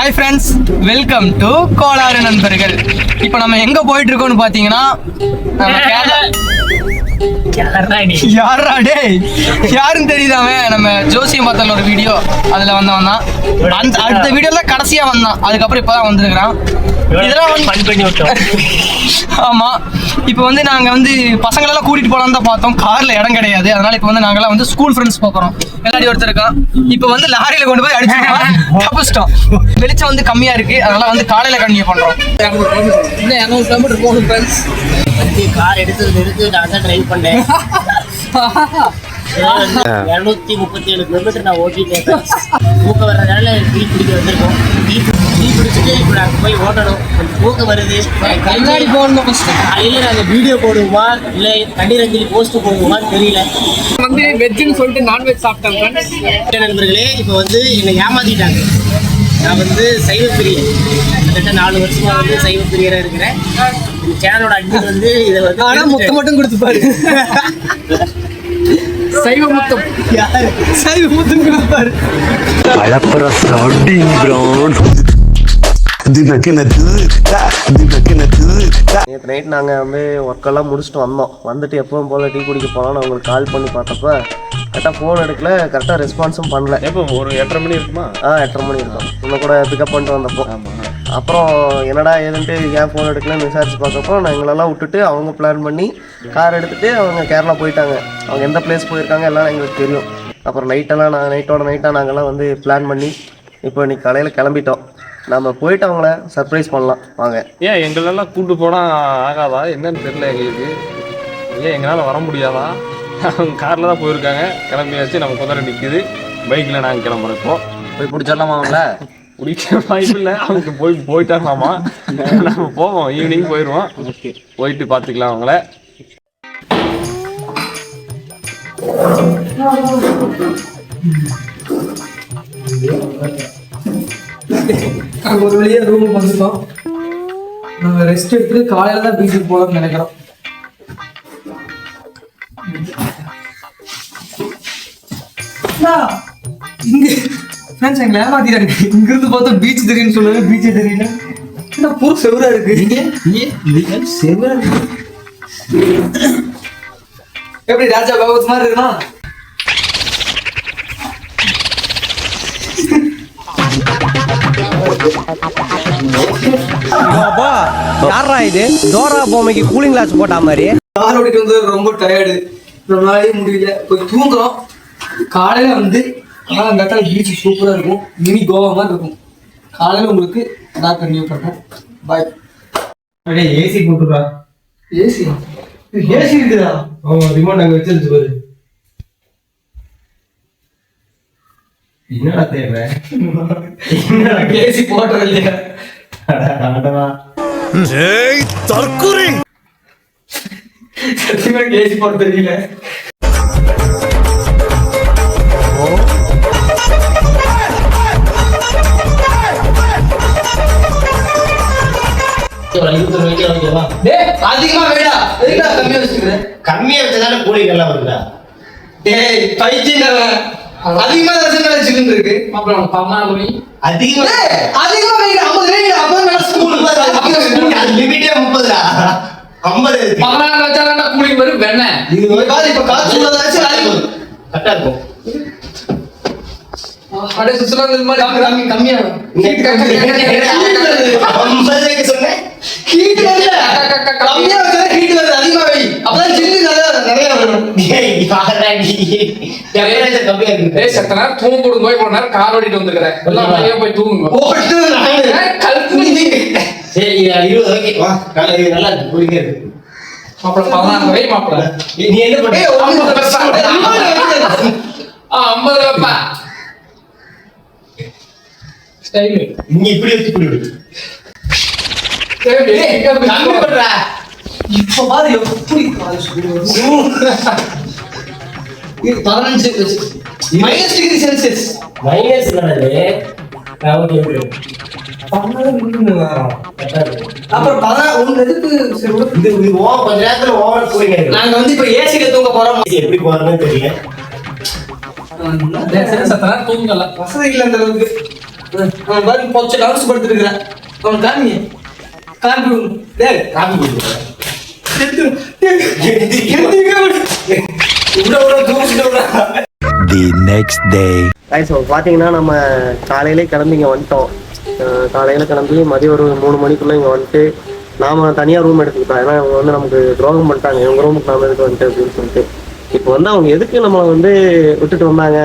Hi friends welcome to கோளாறு நண்பர்கள் இப்போ நம்ம எங்க போயிட்டு இருக்கோம்னு பாத்தீங்கன்னா நம்ம யாரா டேய்? யாருன்னு தெரியுதாமே நம்ம ஜோசியம் பார்த்தல ஒரு வீடியோ அதுல வந்தவன் தான். அந்த அடுத்த வீடியோல கடைசியா வந்தான். அதுக்கப்புறம் இப்பதான் வந்திருக்கிறான். இதெல்லாம் வந்து ஃபன் பண்ணி விட்டோம். ஆமா. இப்போ வந்து நாங்க வந்து பசங்களெல்லாம் கூட்டிட்டு போலாம்னு தான் பார்த்தோம். கார்ல இடம் கிடையாது. அதனால இப்போ வந்து நாங்கெல்லாம் வந்து ஸ்கூல் ஃப்ரெண்ட்ஸ் போறோம் எல்லாடி ஒருத்தர் இருக்கான். இப்போ வந்து லாரியில கொண்டு போய் அடிச்சிட்டோம் தப்பிச்சிட்டோம். வெளிச்சம் வந்து கம்மியா இருக்கு. அதனால வந்து காலையில கண்டினியூ பண்றோம். இன்னும் இரநூறு கிலோமீட்டர் போகணும் ஃப்ரெண்ட்ஸ் கார் எடுத்து நிறுத்தி நான் தான் டிரைவ் பண்ணேன். இரநூத்தி முப்பத்தி ஏழு கிலோமீட்டர் நான் ஓட்டிட்டேன் தூக்கம் வர்றதுனால டீ குடிக்க வந்திருக்கோம். டீ டீ குடிச்சிட்டு இப்போ நாங்கள் போய் ஓட்டணும். கொஞ்சம் வருது. கண்ணாடி போடணும் காலையில் நாங்கள் வீடியோ போடுவோமா இல்லை கண்ணீர் அஞ்சலி போஸ்ட் போடுவோமான்னு தெரியல. வந்து வெஜ்ஜுன்னு சொல்லிட்டு நான்வெஜ் சாப்பிட்டேன் ஃப்ரெண்ட்ஸ் நண்பர்களே இப்போ வந்து என்னை ஏமாத்திட்டாங்க. நான் வந்து சைவ கிட்டத்தட்ட நாலு வருஷமா வந்து சைவ பிரியராக இருக்கிறேன். இந்த சேனலோட வந்து இதை வந்து ஆனா முத்தம் மட்டும் கொடுத்துப்பாரு. சைவ முத்தம். யாரு? சைவ முத்தம் Palapra starting ground. நேற்று நைட் நாங்கள் வந்து ஒர்க்கெல்லாம் முடிச்சுட்டு வந்தோம். வந்துட்டு எப்பவும் போல் டீ குடிக்க போகலான்னு அவங்களுக்கு கால் பண்ணி பார்த்தப்ப கரெக்டாக ஃபோன் எடுக்கல கரெக்டாக ரெஸ்பான்ஸும் பண்ணல. எப்போ ஒரு எட்டரை மணி இருக்குமா? ஆ எட்டரை மணி இருக்கும். இன்னும் கூட பிக்கப் பண்ணிட்டு வந்தப்போ. அப்புறம் என்னடா ஏதுன்ட்டு ஏன் ஃபோன் எடுக்கலன்னு விசாரிச்சு பார்க்கப்போ நான் எங்களெல்லாம் விட்டுட்டு அவங்க பிளான் பண்ணி கார் எடுத்துகிட்டு அவங்க கேரளா போயிட்டாங்க. அவங்க எந்த பிளேஸ் போயிருக்காங்க எல்லாம் எங்களுக்கு தெரியும். அப்புறம் நைட்டெல்லாம் நான் நைட்டோட நைட்டாக நாங்கள்லாம் வந்து பிளான் பண்ணி இப்போ இன்னைக்கு காலையில் கிளம்பிட்டோம். நம்ம போயிட்டு அவங்கள சர்ப்ரைஸ் பண்ணலாம். வாங்க. ஏன் எங்களெல்லாம் கூட்டு போனா ஆகாதா? என்னன்னு தெரியல எங்களுக்கு. ஏன் எங்களால் வர முடியாதா? அவங்க காரில் தான் போயிருக்காங்க. கிளம்பியாச்சு நம்ம குதிரை நிற்குது பைக்கில் நாங்கள் கிளம்புறோம் இப்போ போய் பிடிச்சிடலாமா அவங்கள? பிடிக்க வாய்ப்பு இல்லை. அவங்க போய் போயிட்டாங்களாமா? நம்ம போவோம். ஈவினிங் போயிடுவோம் போயிட்டு பார்த்துக்கலாம் அவங்கள. நாங்கள் ஒரு வழியாக ரூமுக்கு வந்துட்டோம் நாங்கள் ரெஸ்ட் எடுத்துட்டு காலையில தான் வீட்டுக்கு போகலாம்னு நினைக்கிறோம். இங்க ஃப்ரெண்ட்ஸ் எங்களை ஏமாத்திட்டாங்க இங்கிருந்து பார்த்தா பீச் தெரியும்னு சொல்லுவாங்க. பீச்சே தெரியல. என்ன பூ செவரா இருக்கு. எப்படி ராஜா பகவத் மாதிரி இருக்குமா? அப்பா யாரா இது டோரா பொம்மைக்கு கூலிங் கிளாஸ் போட்டா மாதிரி கார் ஓட்டிட்டு வந்து ரொம்ப டயர்டு நம்மளாலே முடியல போய் தூங்குறோம் காலையில வந்து ஆனால் அந்த இடத்துல பீச் சூப்பராக இருக்கும் மினி கோவா மாதிரி இருக்கும் காலையில உங்களுக்கு நான் கண்டினியூ பண்ணுறேன் பாய் அப்படியே ஏசி போட்டுருக்கா ஏசி ஏசி இருக்குதா அவன் ரிமோட் அங்க வச்சிருந்து பாரு என்னடா தேவை? ஏசி போட்டது இல்லையா சத்தியமா ஏசி போட தெரியல டேய் அதிகமா வேடா கம்மியா வச்சுக்கிறேன் கம்மியாக வச்சதால எல்லாம் வருதா டேய் பைத்தியக்காரன். அதிகமா ரசங்களை வச்சுக்கிட்டு இருக்கு. அப்புறம் அதிகமாக டேய் அதிகமா வைங்க. 50 வைங்க. அப்பதான் நான் ஸ்கூல் லிமிட்டே முப்பதுடா ஐம்பது பதினாறு லட்சம் கூலிங் வரும். வெண்ணெய் இது பாரு இப்ப காசு உள்ளதாச்சு அதிகம் கரெக்டாக இருக்கும். அப்படியே இது மாதிரி கம்மி கம்மியா ஹீட் ஐம்பதுக்கு சொன்னேன். ஹீட் வரல கம்மியா ஹீட் வருது அதிகமா வை அப்பதான் ஜில்லு நிறைய நிறைய வரும் ஏய், கம்மியா இருக்கு. ஏய் செத்த நேரம் தூங்க கொடுங்க போய் போன நேரம் கார் ஓட்டிட்டு வந்துருக்கிறேன். எல்லாம் வெளியே போய் தூங்குங்க. போட்டு கழுத்து சரி, இருபது okay. வா, நல்லா இருக்கு, நல்லா இருக்கு, கூலிங்கா இருக்கு. மாப்பிள பதினாறு வை மாப்பிள. நீ என்ன பண்ண? ஐம்பது ஸ்டைலு நீ இப்படி வச்சு இப்படி விடு. இப்ப பாரு எப்படி பதினஞ்சு மைனஸ் டிகிரி செல்சியஸ் இருக்கு. அப்புறம் பதினாறு ஒன்று எதுக்கு. இது இது ஓ- கொஞ்ச நேரத்துல ஆயிடும். நாங்க வந்து இப்ப ஏசில தூங்க போறோம். எப்படி போறதுன்னு தெரியல. தூங்கல. வசதி இல்லை அந்த அளவுக்கு. அவன் பாருங்க பொச்ச கவர்ஸ் படுத்துட்டு இருக்கிறான் அவன் காமி காமி டேய் காமி The next day. ஸோ பார்த்தீங்கன்னா நம்ம காலையிலே கிளம்பி இங்கே வந்துட்டோம். காலையில கிளம்பி மதியம் ஒரு மூணு மணிக்குள்ளே இங்கே வந்துட்டு நாம தனியாக ரூம் எடுத்துக்கிட்டோம். ஏன்னா இவங்க வந்து நமக்கு துரோகம் பண்ணிட்டாங்க. இவங்க ரூமுக்கு நாம எதுக்கு வந்துட்டு அப்படின்னு சொல்லிட்டு. இப்போ வந்து அவங்க எதுக்கு நம்மளை வந்து விட்டுட்டு வந்தாங்க?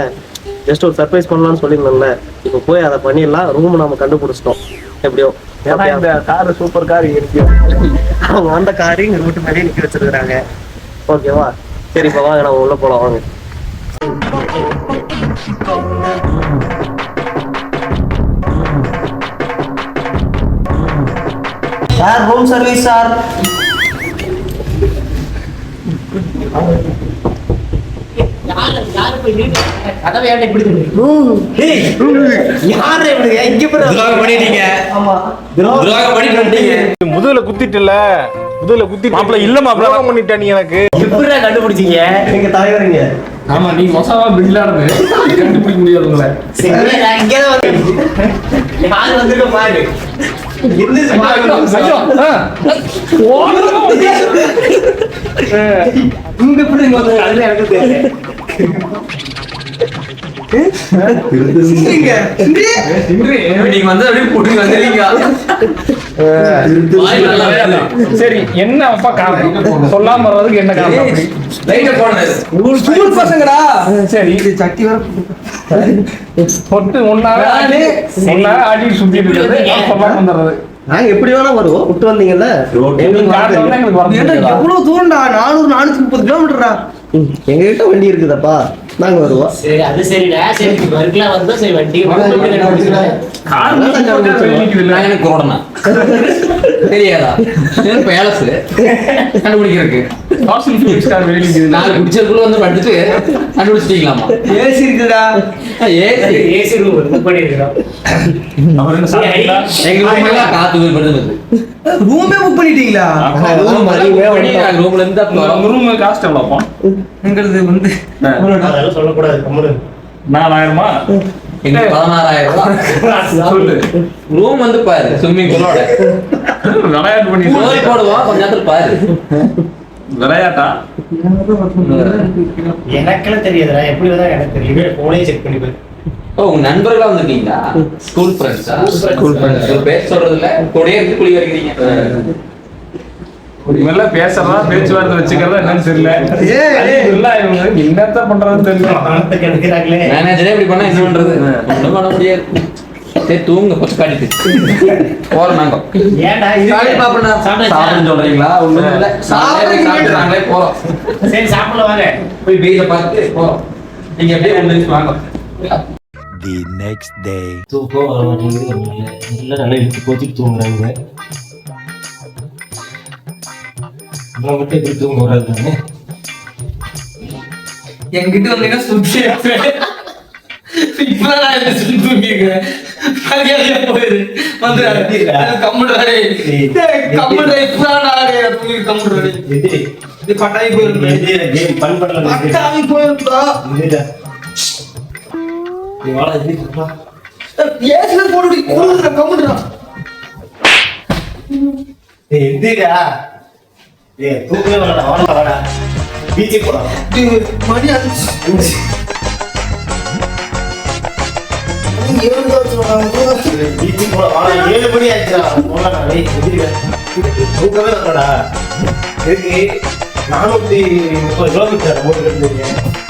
ஜஸ்ட் ஒரு சர்ப்ரைஸ் பண்ணலாம்னு சொல்லியிருந்தோம்ல. இப்போ போய் அதை பண்ணிடலாம். ரூம் நம்ம கண்டுபிடிச்சிட்டோம். எப்படியோ? இந்த கார் சூப்பர் கார் இருக்கு அவங்க அந்த காரையும் இங்கே வீட்டு மேலேயே நிற்க வச்சிருக்காங்க ஓகேவா சரி இப்போ வாங்க நம்ம உள்ள போலாம் வாங்க. Sir room service sir. முதுகுல குத்திட்டுல. முதுகுல குத்தி மாப்பிள இல்ல மாப்பிள பண்ணிட்ட நீ எனக்கு. எங்க தலைவருங்க. ஆமா நீ மொசாவா பில்லாடுது கண்டுபிடிக்க முடியாது உங்களை. ஐயோ ஆ. இங்க எப்படி இங்க வந்து அதுல எனக்கு தெரியல நீங்க வந்து அப்படியே போட்டு வந்துருக்கீங்க சரி என்ன அப்பா காரணம்? சொல்லாம வர்றதுக்கு என்ன காரணம் போனது ஸ்கூல் பசங்கடா. சரி. சட்டி வர பொட்டு ஆடி ஒன்னால ஆடி சுத்திட்டு இருக்கிறது. நான் சொல்லாம வந்துடுறது. நாங்க எப்படி வேணா வருவோம். விட்டு வந்தீங்கல்ல? எவ்வளவு தூரம்டா? நானூறு நானூத்தி முப்பது கிலோமீட்டர்டா ம், எங்க கிட்ட வண்டி இருக்குதப்பா. நாங்க வருவோம். சரி அது சரிடா. சரி வர்க்கெல்லாம் வந்தா சரி வண்டி எனக்கு தெரியாதா? பேலஸ் கண்டுபிடிக்கிறதுக்கு. நாலு குடிச்சதுக்குள்ள வந்து படுத்துட்டு கண்டுபிடிச்சிட்டீங்களாமா ஏசி இருக்குடா ஏசி. ஏசி ரூம் என்ன சாப்பிட்டீங்களா? எங்க காத்து படுத்து. ரூமே புக் பண்ணிட்டீங்களா? ரூம்ல இருந்து உங்க room cost எவ்வளவுப்பா? எங்களுது வந்து அதெல்லாம் சொல்லக்கூடாது கம்முனு நாலாயிரமா? எங்க பதினாறாயிரம் ரூபாய் சொல்லு. ரூம் வந்து பாரு ஸ்விம்மிங் பூலோட விளையாட்டு இருக்க. போடுவோம் கொஞ்ச நேரத்துல பாரு. விளையாட்டா? எனக்கெல்லாம் தெரியாதுடா எப்படி வந்தா எனக்கு தெரியும். போனே செக் பண்ணி பாரு ஓ உங்க நண்பர்களா வந்திருக்கீங்களா? ஸ்கூல் ஃப்ரெண்ட்ஸா School friends. ஒரு பேர் சொல்றது இல்ல கூடயே இருந்து குழி வரைக்கிறீங்க. இவங்கள பேசுறதா பேச்சுவார்த்தை வச்சுக்கிறதா என்னன்னு தெரியல. ஏய், ஏய். இல்ல இவங்க என்னத்த பண்றதுன்னு தெரியல. மேனேஜரே இப்படி பண்ணா என்ன பண்றது? ஒண்ணும் பண்ண முடியாது. சரி தூங்க கொச்சு காட்டிட்டு போறோம் நாங்க. ஏன்டா காலையில பாப்பேன்டா. சாப்பிடுன்னு சொல்றீங்களா? ஒண்ணும் இல்ல. சாப்பிட்டு சாப்பிடுறாங்களே போறோம். சரி சாப்பிடல வாங்க. போய் பீச்சை பார்த்து போறோம். நீங்க அப்படியே ஒண்ணு வாங்க. The next day. தூக்கம் வர மாட்டேங்குது எல்லாம் நல்லா இழுத்து போத்திட்டு தூங்குறாங்க அப்புறம் மட்டும் இப்படி தூங்க வராது தானே? என்கிட்ட வந்தீங்கன்னா சுத்தி இப்பதான் நான் சொல்லி போயிரு வந்து இப்பதான் நானே தூங்கி எதிரி இது போயிருக்கு எதிரி கேம் ஏசுல போடுடி குடுற கம்முடா ஏய் எதிரிடா ஏய் தூக்கவே வேணாம் வாடா வாடா பீச்சுக்கு போலாம் மணி அஞ்சு பீச்சுக்கு போலாம் வாடா ஏழு மணி ஆச்சுடா போலாம் தூக்கவே வேணாடா நானூத்தி முப்பது கிலோமீட்டர் ஓட்டு இருந்தீங்க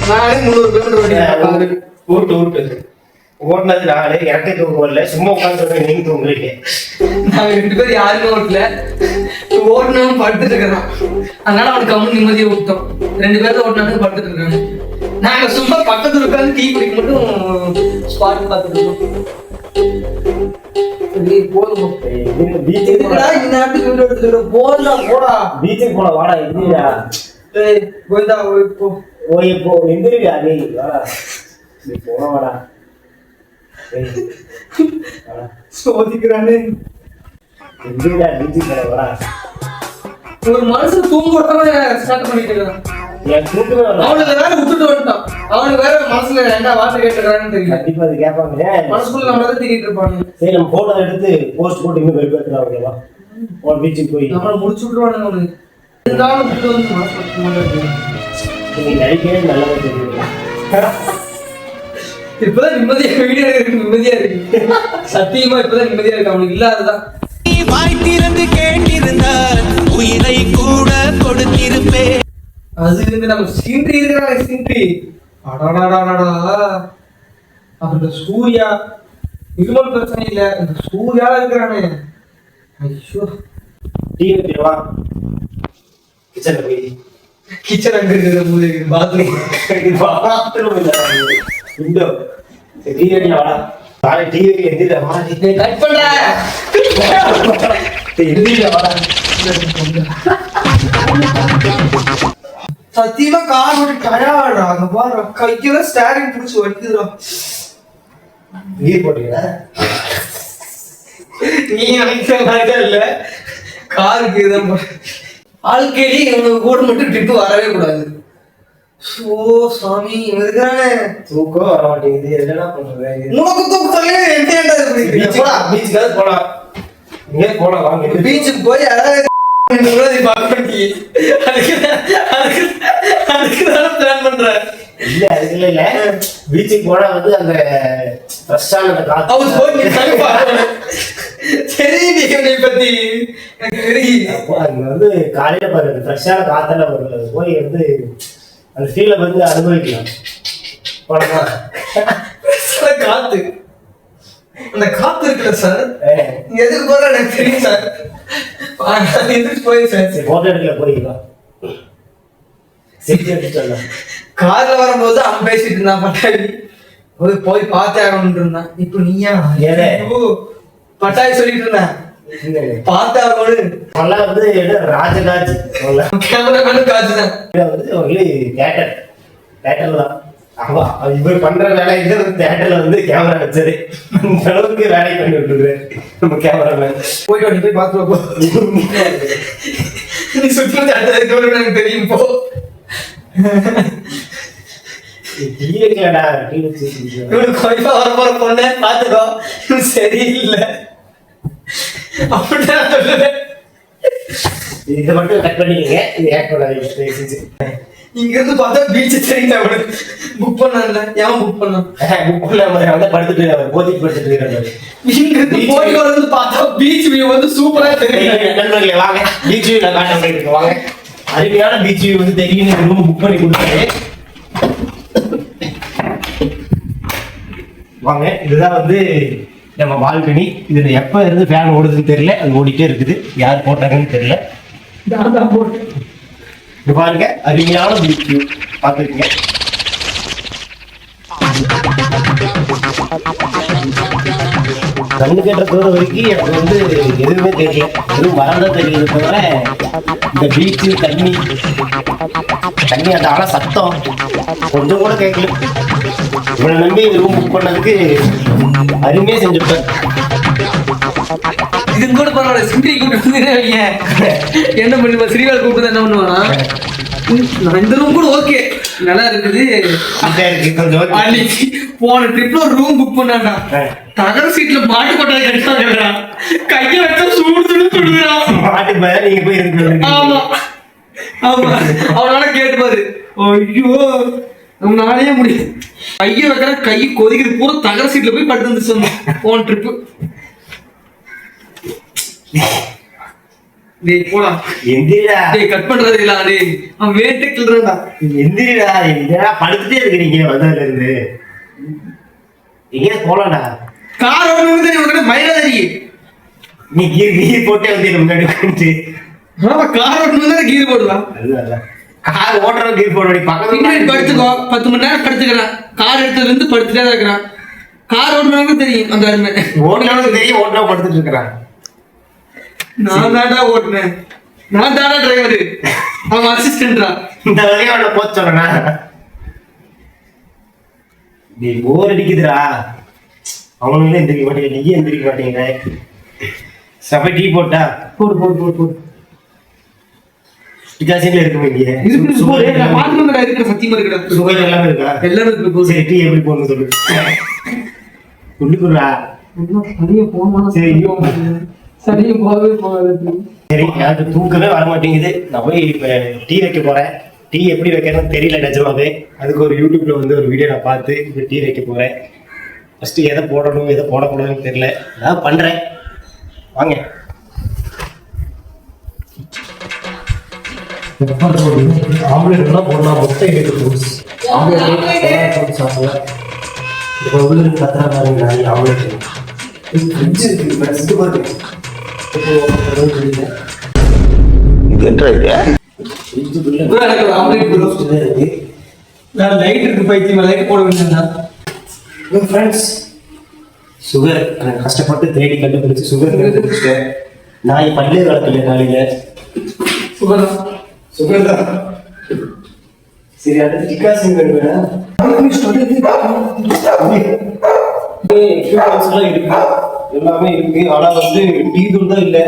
நானே முந்நூறு கிலோமீட்டர் ஊருட்டு ஊருட்டு ஓட்டுனது நானு எனக்கே தூங்க வரல. சும்மா உட்காந்து நீங்க தூங்குறீங்க நாங்க ரெண்டு பேரும் யாருமே ஓட்டல ஓட்டுனவன் படுத்துட்டு இருக்கிறான் அதனால அவனுக்கு கம்மு நிம்மதியை விட்டோம் ரெண்டு பேரும் ஓட்டினாங்க படுத்துட்டு இருக்காங்க. நாங்க சும்மா பக்கத்துல உட்காந்து டீ குடிக்க மட்டும் ஸ்பாட் பார்த்துட்டு இருக்கோம் போதும் இந்நேரத்துக்கு வீடியோ எடுத்துக்கிற போடா. போடா. பீச்சுக்கு போலாம் வாடா எதிரிடா ஏய் கோவிந்தா ஓய், போ. ஓய் போ எந்திரிடா நீ வாடா. நீ போன வாடா. சோதிக்கிறானே. பீச்சுக்கு வாடா. ஒரு மனுஷன் தூங்க விடாம ஸ்டார்ட் பண்ணிட்டு இருக்கான். அவனுக்கு வேற விட்டுட்டு வந்துட்டான். அவனுக்கு வேற மனசுல என்ன வார்த்தை கேட்டுக்கிறான்னு தெரியல. கண்டிப்பா அது கேட்பாங்க. மனசுக்குள்ள நம்மள தான் திட்டிட்டு இருப்பானுங்க. சரி நம்ம போட்டோ எடுத்து போஸ்ட் போட்டு இன்னும் வெறுப்பேற்றுறோம் ஓகேவா? ஒரு பீச்சுக்கு போய். நம்மள முடிச்சு விட்டுருவானுங்க அவனுக்கு இருந்தாலும் விட்டு வந்து மனசு வருத்தமா தான் இருக்கு. நீ நடிக்கவே நல்லதா தெரியும் இப்பதான் நிம்மதியா வீடியோ எடுக்க நிம்மதியா இருக்கு. சத்தியமா இப்பதான் நிம்மதியா இருக்கு அவனுக்கு இல்லாததான். வாய் திறந்து கேட்டிருந்தால் உயிரை கூட கொடுத்திருப்பேன். அது வந்து நம்ம சீன்றி இருக்கிறாங்க சீன்றி அடாடாடாடா அப்புறம் சூர்யா இருமல் பிரச்சனை இல்ல இந்த சூர்யா இருக்கிறானே ஐயோ டீ வைக்கிறவா கிச்சன்ல போய் கிச்சன் அங்க இருக்கிற பாத்ரூம் பாத்ரூம் இல்ல விண்டோ டீ வைக்கலாம் நாளை டீ வைக்க எந்திரிடா வாடா டீ கட் பண்ற எந்திரிடா வாடா சத்தியமா கார் ஓட்டி டயர்டா அங்க பாரு கைக்கெல்லாம் ஸ்டாரிங் பிடிச்சி வலிக்குதுடா நீர் போட்டீங்களா நீ நினைக்கிற மாதிரி இல்ல காருக்கு இதான் வாழ்க்கையிலே இவனுக்கு கூட மட்டும் ட்ரிப்பு வரவே கூடாது ஓ சாமி இவன் இருக்கானே தூக்கம் வர மாட்டேங்குது என்னடா பண்றது உனக்கு இது பண்ணிட்டு இருக்க? போடா பீச்சுக்காவது போலாம் இங்கே போலாம் வாங்க பீச்சுக்கு போய் அதாவது நீ அதுக்கு அதுக்கு அதுக்கு தானே பிளான் பண்ற இல்ல அதுக்கு இல்ல. பீச்சுக்கு போனா வந்து அந்த ஃப்ரெஷ்ஷான அந்த காத்து அவர் போய் நீ இவனை பத்தி எனக்கு தெரியும் வந்து காலையில பாருங்க ஃப்ரெஷ்ஷான காத்தெல்லாம் வருது போய் வந்து அந்த ஃபீலை வந்து அனுபவிக்கலாம். போனோமா காத்து. அந்த காத்து இருக்குல்ல சார் எதுக்கு போற எனக்கு தெரியும் சார் எதுக்கு போய் சார் போட்டோ எடுக்கல போறீங்களா? கார்ல வரும்போது அவன் பேசிட்டு இருந்தான் பட்டாயி போய் போய் பார்த்தே ஆகணும்னு இருந்தான். இப்போ நீயா? பட்டாயி சொல்லிட்டு இருந்தேன். பார்த்தே ஆகணும் நல்லா வந்து ராஜராஜ். கேமராமேனும் காசுதான் இவன் வந்து தேட்டர் தான். இவர் பண்ற வேலை இது தேட்டர்ல வந்து கேமரா வச்சது. இந்த அளவுக்கு வேலை பண்ணி விட்டுருக்காரு நம்ம கேமராமேன் போயிட்டு வா, போய் பார்த்து நீ சுற்றி எனக்கு தெரியும் போ. பாத்துக்கோ சரியில்லை. இது மட்டும் கட் பண்ணிக்கங்க. இது ஆட் பண்ணாதீங்க. இங்க இருந்து பார்த்தா பீச் தெரியுது அவனுக்கு புக் பண்ணல ஏன் புக் பண்ணான் புக் பண்ணாம வந்து படுத்துட்டு இருக்காரு. போதிக்கு படுத்துட்டு இங்க இருந்து வந்து பார்த்தா பீச் வியூ வந்து சூப்பரா தெரியுது. நண்பர்களே வாங்க. பீச் வியூ நான் காட்ட வாங்க. அருமையான பீச் வியூ வந்து தெரியும் ரூம் புக் பண்ணி கொடுத்தாரு. வாங்க இதுதான் வந்து நம்ம பால்கனி இதுல எப்ப இருந்து ஃபேன் ஓடுதுன்னு தெரியல. அது ஓடிட்டே இருக்குது. யார் போட்டாங்கன்னு தெரியல. இது பாருங்க அருமையான பீச் பார்த்துருக்கீங்க. கண்ணு கேட்ட தூரம் வரைக்கும் எனக்கு வந்து எதுவுமே தெரியல எதுவும் மறந்தா தெரியுது தவிர இந்த பீச்சு தண்ணி தண்ணி அந்த ஆள சத்தம் கொஞ்சம் கூட கேட்கல. இவனை நம்பி ரூம் புக் பண்ணதுக்கு அருமையா செஞ்சுருப்பேன் இது கூட பரவாயில்ல சிந்திரி கூப்பிட்டு. என்ன பண்ணுவா? ஸ்ரீவால் கூப்பிட்டு என்ன பண்ணுவானா நான் இந்த ரூம் கூட ஓகே நல்லா இருக்குது. அன்னைக்கு போன ட்ரிப்ல ஒரு ரூம் புக் பண்ணாண்டா ஆ. தகர சீட்ல மாட்டு கொட்டாய் கட்டாங்கடா கைய வச்சா சூடு சுடு சுடுதுடா. மாட்டுக்கு பதிலா நீங்க போய் இருக்கு ஆமா. ஆமா. அவனால கேட்டு பாரு. ஐயோ நம்மளாலேயே முடியும் கைய வைக்கிற கை கொதிக்குது பூரா தகர சீட்ல போய் படுத்து வந்துச்சு போன ட்ரிப்பு டேய் போடா. எந்திரிடா. டேய் கட் பண்றது இல்ல டேய். அவன் வேட்டே கிள்றான்டா எந்திரிடா என்னடா படுத்துட்டே இருக்கிறீங்க வந்ததுல இருந்து. எங்கேயா போலாம்டா. கார் நீ மயிலா தெரியும். நீ கீர் கீர் போட்டே வந்து முன்னாடி உட்காந்து ஆமா கார் ஓடணும் தான் கீர் போடுவான் கார் ஓட்டுறவங்க கீர் போட பின்னாடி பக்கத்துல படுத்துக்கோ. பத்து மணி நேரம் படுத்துக்கிறான். கார் எடுத்ததுல இருந்து படுத்துட்டே தான் இருக்கிறான். கார் ஓடுனவங்க தெரியும் அந்த அருமை. ஓட்டுறவங்க தெரியும் ஓட்டுறவங்க படுத்துட்டு இருக்கிறான். நான் தாண்டா ஓட்டுனேன். நான் தாண்டா டிரைவர் அவன் அசிஸ்டன்ட்ரா இந்த வகையை அவனை போக சொன்னா நீ போர் அடிக்குதுடா. அவனுங்களே எந்திரிக்க மாட்டேங்க. நீயே எந்திரிக்க மாட்டேங்கிற சபை டீ போட்டா. போடு போடு போடு போடு. டிகாஷன்ல இருக்குமே இங்கே இருக்கு சுகர் நான் இருக்கு சத்தியமா இருக்கு சுகர் எல்லாமே இருக்கா? எல்லாமே இருக்கு சரி டீ எப்படி போடணும் சொல்லு. சரியா போமா சரி ஐயோ. சரியா போகவே போகாது. சரி எனக்கு தூக்கமே வர மாட்டேங்குது. நான் போய் இப்ப டீ வைக்க போறேன். டீ எப்படி வைக்கிறதுன்னு தெரியல நிஜமாவே. அதுக்கு ஒரு யூடியூப்ல வந்து ஒரு வீடியோ நான் பார்த்து இப்ப டீ வைக்க போறேன். ஃபர்ஸ்ட் எதை போடணும் எதை போடக்கூடாதுன்னு தெரியல. நான் பண்றேன். வாங்க. ஆம்லேட் எல்லாம் போடலாம் முட்டை எடுத்து ஆம்லேட் சாப்பிடுவேன் இப்போ உள்ள இருக்கு கத்துறா பாருங்க. ஆம்லேட் ஃப்ரிட்ஜ் பாருங்க இப்போ தெரியல நான் லைட் இருக்கு பைத்தியம் லைட் போட வேண்டியதுதான். ஃப்ரெண்ட்ஸ் சுகர் எனக்கு கஷ்டப்பட்டு தேடி கண்டுபிடிச்சு சுகர் கண்டுபிடிச்சிட்டேன் நான் பல்லே வளர்க்கல காலையில. சுகர் சுகர் தான். சரி அடுத்து டிகாசிங் வேணும். எல்லாமே இருக்கு. ஆனா வந்து டீ தூள் தான் இல்லை.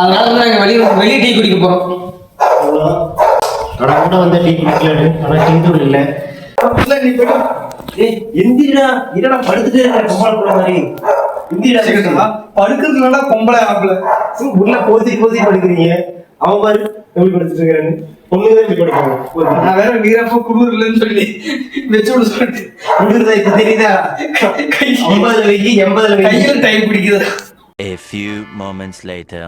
அதனால தான் நாங்க வெளிய வெளிய டீ குடிக்க போறோம். அவ்வளவுதான் ஆனா கூட வந்து டீ குடிக்கல ஆனா டீ தூள் இல்லை. ஏய் எந்திரா இரடா படுத்துட்டே இருக்கேன் பொம்பளை புள்ள மாதிரி. எந்திரா படுக்கிறதுனால பொம்பளை ஆம்பளை. உள்ள போத்தி போத்தி படுக்கிறீங்க. அவன் பாரு எப்படி படுத்துட்டு இருக்கான்னு. பொண்ணுங்க இப்படி படுப்பாங்க. நான் வேற வீரப்ப குளிர் இல்லைன்னு சொல்லி வச்சு விட சொல்லிட்டு குளிர்தா இப்ப தெரியுதா? ஐம்பதுல வைக்கி எண்பதுல வைக்கி. கையில டைம் பிடிக்குது A few moments later.